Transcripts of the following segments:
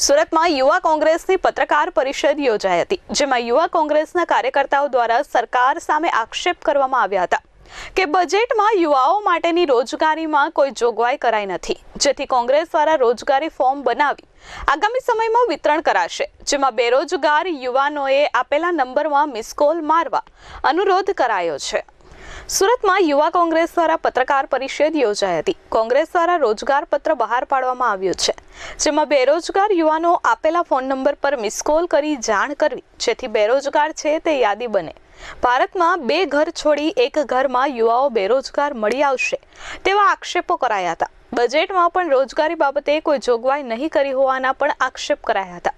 સુરતમાં યુવા કોંગ્રેસની પત્રકાર પરિષદ યોજાઈ હતી, જેમાં યુવા કોંગ્રેસના કાર્યકર્તાઓ દ્વારા સરકાર સામે આક્ષેપ કરવામાં આવ્યા હતા કે બજેટમાં યુવાઓ માટેની રોજગારીમાં કોઈ જોગવાઈ કરાઈ નથી. જેથી કોંગ્રેસ દ્વારા રોજગારી ફોર્મ બનાવી આગામી સમયમાં વિતરણ કરાશે, જેમાં બેરોજગાર યુવાનોએ આપેલા નંબરમાં મિસકોલ મારવા અનુરોધ કરાયો છે. સુરતમાં યુવા કોંગ્રેસ દ્વારા પત્રકાર પરિષદ યોજાઈ હતી. કોંગ્રેસ દ્વારા રોજગાર પત્ર બહાર પાડવામાં આવ્યું છે. જેમાં બેરોજગાર યુવાનો આપેલા ફોન નંબર પર મિસકોલ કરી જાણ કરવી, જેથી બેરોજગાર છે તે યાદી બને. ભારતમાં બે ઘર છોડી એક ઘરમાં યુવાઓ બેરોજગાર મળી આવશે, તેવા આક્ષેપો કરાયા હતા. બજેટમાં પણ રોજગારી બાબતે કોઈ જોગવાઈ નહીં કરી હોવાના પણ આક્ષેપ કરાયા હતા.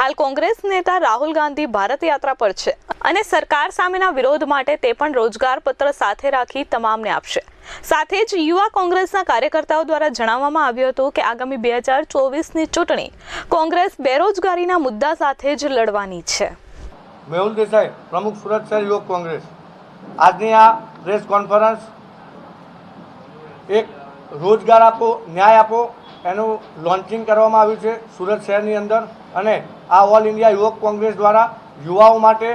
હાલ કોંગ્રેસ નેતા રાહુલ ગાંધી ભારત યાત્રા પર છે અને સરકાર સામેના વિરોધ માટે તે પણ રોજગાર પત્ર સાથે રાખી તમામને આપશે. સાથે જ યુવા કોંગ્રેસના કાર્યકર્તાઓ દ્વારા જણાવવામાં આવ્યું હતું કે આગામી બે હજાર ચોવીસની ચૂંટણી કોંગ્રેસ બેરોજગારીના મુદ્દા સાથે જ લડવાની છે. મેહુલ દેસાઈ, પ્રમુખ સુરત શહેર યુવક કોંગ્રેસ. આજની આ પ્રેસ કોન્ફરન્સ એક રોજગાર આપો, ન્યાય આપો, એનું લોન્ચિંગ કરવામાં આવ્યું છે સુરત શહેરની અંદર. અને આ ઓલ ઇન્ડિયા યુવક કોંગ્રેસ દ્વારા યુવાઓ માટે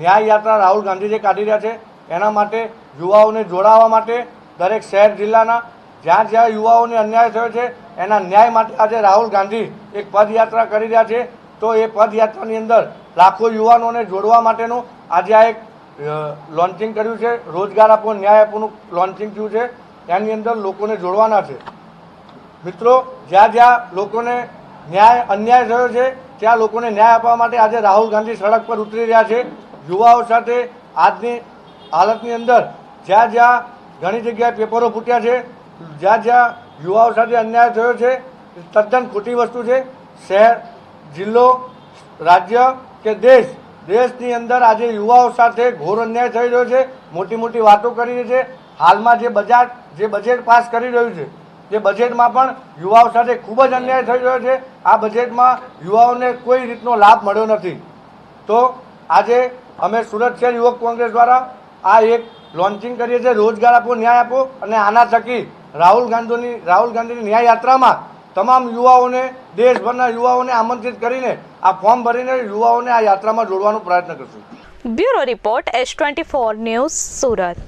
ન્યાય યાત્રા રાહુલ ગાંધીજી કાઢી રહ્યા છે. એના માટે યુવાઓને જોડાવા માટે દરેક શહેર જિલ્લાના જ્યાં જ્યાં યુવાઓને અન્યાય થયો છે, એના ન્યાય માટે આજે રાહુલ ગાંધી એક પદયાત્રા કરી રહ્યા છે. તો એ પદયાત્રાની અંદર લાખો યુવાનોને જોડવા માટેનું આજે આ એક લોન્ચિંગ કર્યું છે. રોજગાર આપો, ન્યાય આપોનું લોન્ચિંગ થયું છે. એની અંદર લોકોને જોડવાના છે. મિત્રો, જ્યાં જ્યાં લોકોને ન્યાય, અન્યાય થયો છે, ત્યાં લોકોને ન્યાય આપવા માટે આજે રાહુલ ગાંધી સડક પર ઉતરી રહ્યા છે. યુવાઓ સાથે આજની હાલતની અંદર જ્યાં જ્યાં ઘણી જગ્યાએ પેપરો ફૂટ્યા છે, જ્યાં જ્યાં યુવાઓ સાથે અન્યાય થયો છે, તદ્દન ખોટી વસ્તુ છે. શહેર, જિલ્લો, રાજ્ય કે દેશ, દેશની અંદર આજે યુવાઓ સાથે ઘોર અન્યાય થઈ રહ્યો છે, મોટી મોટી વાતો કરી છે. હાલમાં જે બજાર જે બજેટ પાસ કરી રહ્યું છે તે બજેટમાં પણ યુવાઓ સાથે ખૂબ જ અન્યાય થઈ રહ્યો છે. આ બજેટમાં યુવાઓને કોઈ રીતનો લાભ મળ્યો નથી. તો આજે અમે સુરત શહેર યુવક કોંગ્રેસ દ્વારા આ એક લોન્ચિંગ કરીએ છીએ. રોજગાર આપો, ન્યાય આપો અને આના થકી રાહુલ ગાંધીની રાહુલ ગાંધીની ન્યાય યાત્રામાં તમામ યુવાઓને, દેશભરના યુવાઓને આમંત્રિત કરીને આ ફોર્મ ભરીને યુવાઓને આ યાત્રામાં જોડવાનો પ્રયત્ન કરશું. Bureau report S twenty four news Surat.